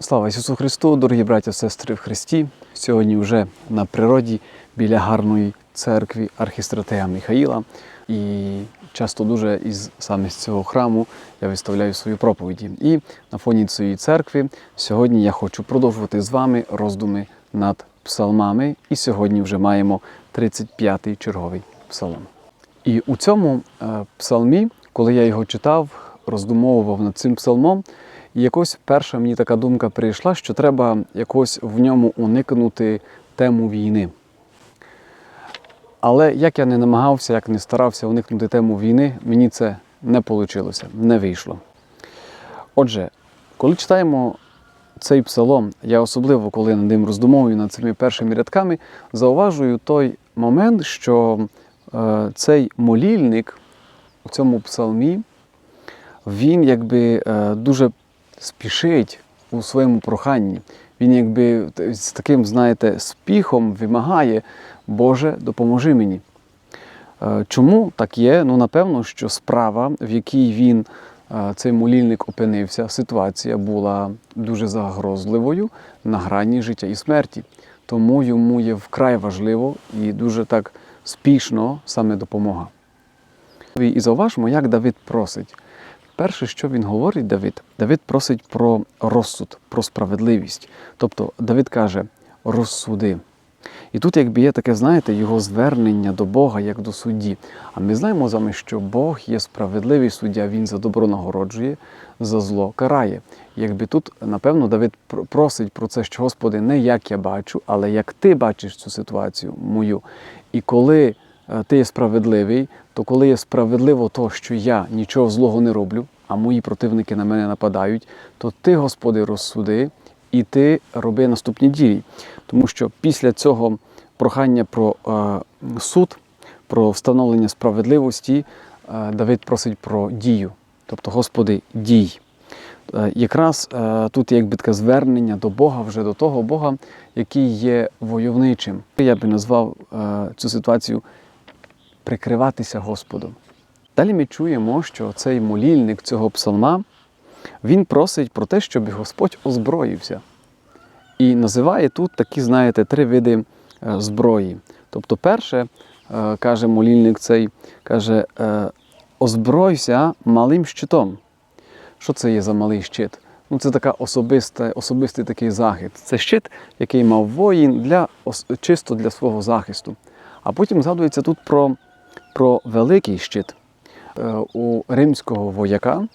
Слава Ісусу Христу, дорогі браті сестри в Христі. Сьогодні вже на природі біля гарної церкви архістратега Михаїла. І часто дуже із саме з цього храму я виставляю свої проповіді. І на фоні цієї церкви сьогодні я хочу продовжувати з вами роздуми над псалмами. І сьогодні вже маємо 35-й черговий псалом. І у цьому е, псалмі, коли я його читав, роздумовував над цим псалмом, і якось перша мені така думка прийшла, що треба якось в ньому уникнути тему війни. Але як я не намагався, як не старався уникнути тему війни, мені це не вийшло, не вийшло. Отже, коли читаємо цей псалом, я особливо, коли над ним роздумовую над цими першими рядками, зауважую той момент, що е, цей молільник у цьому псалмі, він якби е, дуже спішить у своєму проханні. Він якби з таким, знаєте, спіхом вимагає, Боже, допоможи мені. Е, Чому так є? Ну, напевно, що справа, в якій він, е, цей молільник опинився, ситуація була дуже загрозливою на грані життя і смерті. Тому йому є вкрай важливо і дуже так спішно саме допомога. І зауважмо, як Давид просить. Перше, що він говорить, Давид, Давид просить про розсуд, про справедливість. Тобто Давид каже: розсуди. І тут, якби є таке, знаєте, його звернення до Бога як до судді. А ми знаємо з вами, що Бог є справедливий суддя, він за добро нагороджує, за зло карає. Якби тут, напевно, Давид просить про це, що Господи, не як я бачу, але як ти бачиш цю ситуацію мою. І коли ти є справедливий, то коли є справедливо то, що я нічого злого не роблю, а мої противники на мене нападають, то ти, Господи, розсуди і ти роби наступні дії. Тому що після цього прохання про е, суд, про встановлення справедливості, е, Давид просить про дію. Тобто, Господи, дій. Е, Якраз е, тут якби таке звернення до Бога, вже до того Бога, який є войовничим. Я би назвав е, цю ситуацію прикриватися Господом. Далі ми чуємо, що цей молільник цього псалма він просить про те, щоб Господь озброївся. І називає тут такі, знаєте, три види е, зброї. Тобто, перше, е, каже молільник цей, каже, е, озбройся малим щитом. Що це є за малий щит? Ну, це така особиста, особистий такий захист. Це щит, який мав воїн для, чисто для свого захисту. А потім згадується тут про, про великий щит Е, у римського вояка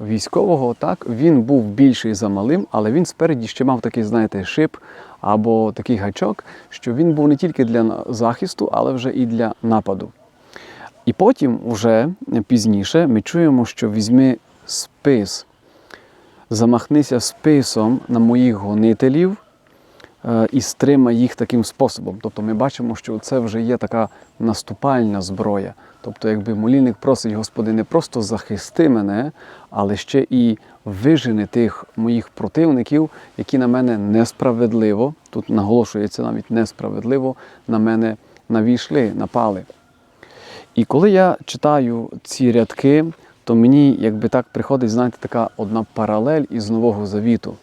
військового, так, він був більший за малим, але він спереді ще мав такий, знаєте, шип або такий гачок, що він був не тільки для захисту, але вже і для нападу. І потім, уже пізніше, ми чуємо, що візьми спис, замахнися списом на моїх гонителів і стримай їх таким способом. Тобто ми бачимо, що це вже є така наступальна зброя. Тобто, якби молільник просить, Господи, не просто захисти мене, але ще і вижени тих моїх противників, які на мене несправедливо, тут наголошується навіть несправедливо, на мене навійшли, напали. І коли я читаю ці рядки, то мені якби так приходить, знаєте, така одна паралель із Нового Завіту.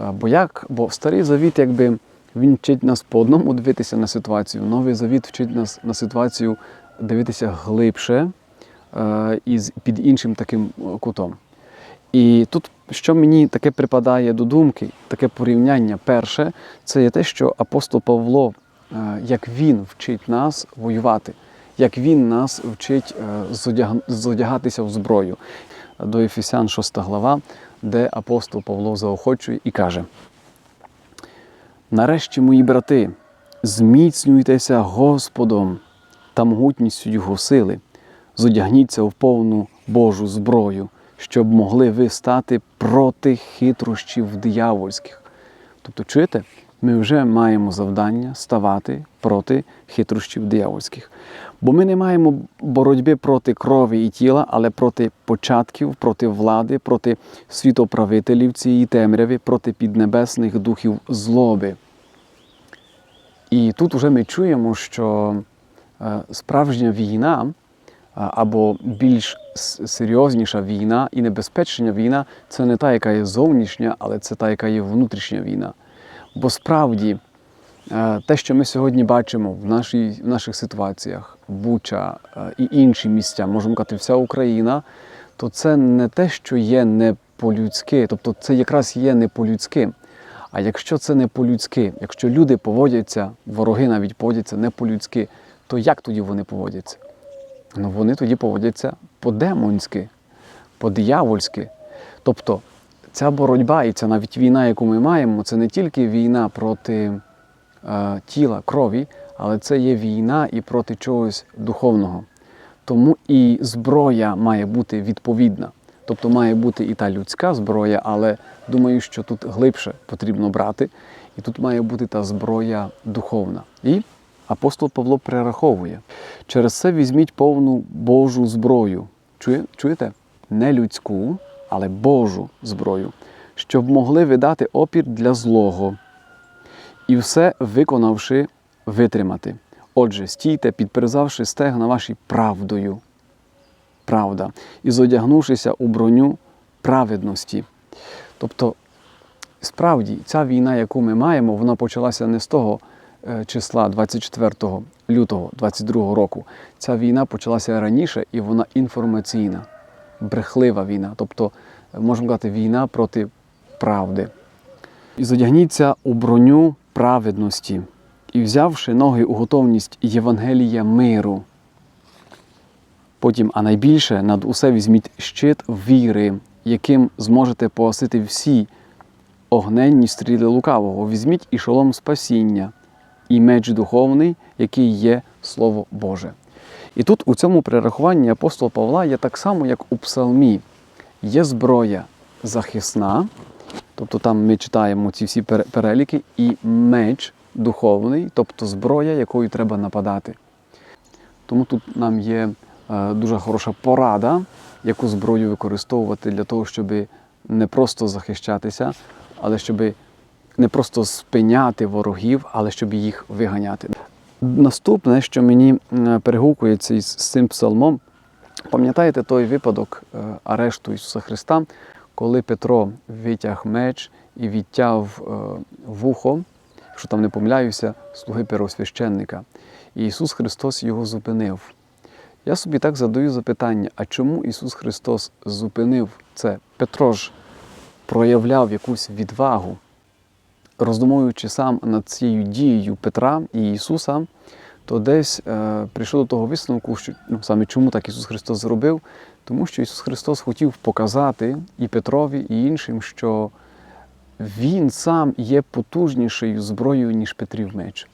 Бо як? Бо старий завіт, якби він вчить нас по одному дивитися на ситуацію. Новий завіт вчить нас на ситуацію дивитися глибше е, і під іншим таким е, кутом. І тут, що мені таке припадає до думки, таке порівняння перше, це є те, що апостол Павло, е, як він вчить нас воювати, як він нас вчить зодягатися в зброю. До Ефесян 6 глава, де апостол Павло заохочує і каже: Нарешті, мої брати, зміцнюйтеся Господом та могутністю Його сили, зодягніться в повну Божу зброю, щоб могли ви стати проти хитрощів диявольських. Тобто, чуєте, ми вже маємо завдання ставати проти хитрощів диявольських. Бо ми не маємо боротьби проти крові і тіла, але проти початків, проти влади, проти світоправителів цієї темряви, проти піднебесних духів злоби. І тут вже ми чуємо, що е, справжня війна або більш серйозніша війна і небезпечна війна це не та, яка є зовнішня, але це та, яка є внутрішня війна. Бо справді е, те, що ми сьогодні бачимо в, нашій, в наших ситуаціях, Буча е, і інші місця, можемо казати, вся Україна, то це не те, що є не по-людськи, тобто це якраз є не по-людськи. А якщо це не по-людськи, якщо люди поводяться, вороги навіть поводяться не по-людськи, то як тоді вони поводяться? Ну вони тоді поводяться по-демонськи, по-диявольськи. Тобто ця боротьба і ця навіть війна, яку ми маємо, це не тільки війна проти е, тіла, крові, але це є війна і проти чогось духовного. Тому і зброя має бути відповідна. Тобто має бути і та людська зброя, але думаю, що тут глибше потрібно брати, і тут має бути та зброя духовна. І апостол Павло перераховує: через це візьміть повну Божу зброю. Чує, чуєте? Не людську, але Божу зброю, щоб могли видати опір для злого і все виконавши, витримати. Отже, стійте, підперезавши стегна ваші правдою. Правда. І зодягнувшися у броню праведності. Тобто, справді, ця війна, яку ми маємо, вона почалася не з того е, числа 24 лютого 22 року. Ця війна почалася раніше і вона інформаційна, брехлива війна. Тобто, е, можемо казати, війна проти правди. І зодягніться у броню праведності, і взявши ноги у готовність Євангелія миру. Потім, а найбільше над усе візьміть щит віри, яким зможете погасити всі огненні стріли лукавого. Візьміть і шолом спасіння, і меч духовний, який є Слово Боже. І тут у цьому перерахуванні апостола Павла є так само, як у Псалмі. Є зброя захисна, тобто там ми читаємо ці всі переліки, і меч духовний, тобто зброя, якою треба нападати. Тому тут нам є е, дуже хороша порада, яку зброю використовувати для того, щоб не просто захищатися, але щоб не просто спиняти ворогів, але щоб їх виганяти. Наступне, що мені перегукується із цим псалмом, пам'ятаєте той випадок е, арешту Ісуса Христа, коли Петро витяг меч і відтяв е, вухо, якщо там не помиляюся, слуги первосвященника. І Ісус Христос його зупинив. Я собі так задаю запитання: а чому Ісус Христос зупинив це? Петро ж проявляв якусь відвагу, роздумуючи сам над цією дією Петра і Ісуса, то десь е, прийшов до того висновку, що ну, саме чому так Ісус Христос зробив, тому що Ісус Христос хотів показати і Петрові, і іншим, що Він сам є потужнішою зброєю, ніж Петрів меч.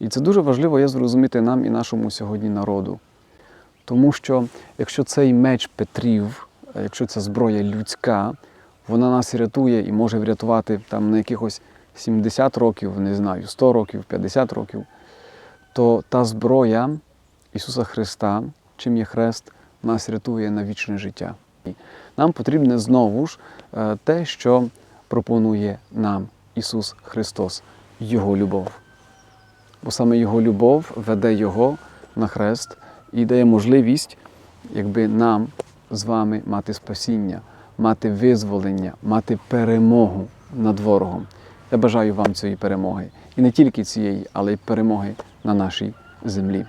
І це дуже важливо є зрозуміти нам і нашому сьогодні народу. Тому що якщо цей меч Петрів, е, якщо ця зброя людська, вона нас рятує і може врятувати там на якихось 70 років, не знаю, 100 років, 50 років, то та зброя Ісуса Христа, чим є хрест, нас рятує на вічне життя. Нам потрібне знову ж е, те, що пропонує нам Ісус Христос, Його любов. Бо саме Його любов веде Його на хрест і дає можливість, якби нам з вами мати спасіння, мати визволення, мати перемогу над ворогом. Я бажаю вам цієї перемоги. І не тільки цієї, але й перемоги на нашій землі.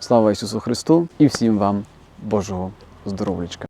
Слава Ісусу Христу і всім вам Божого здоров'ячка!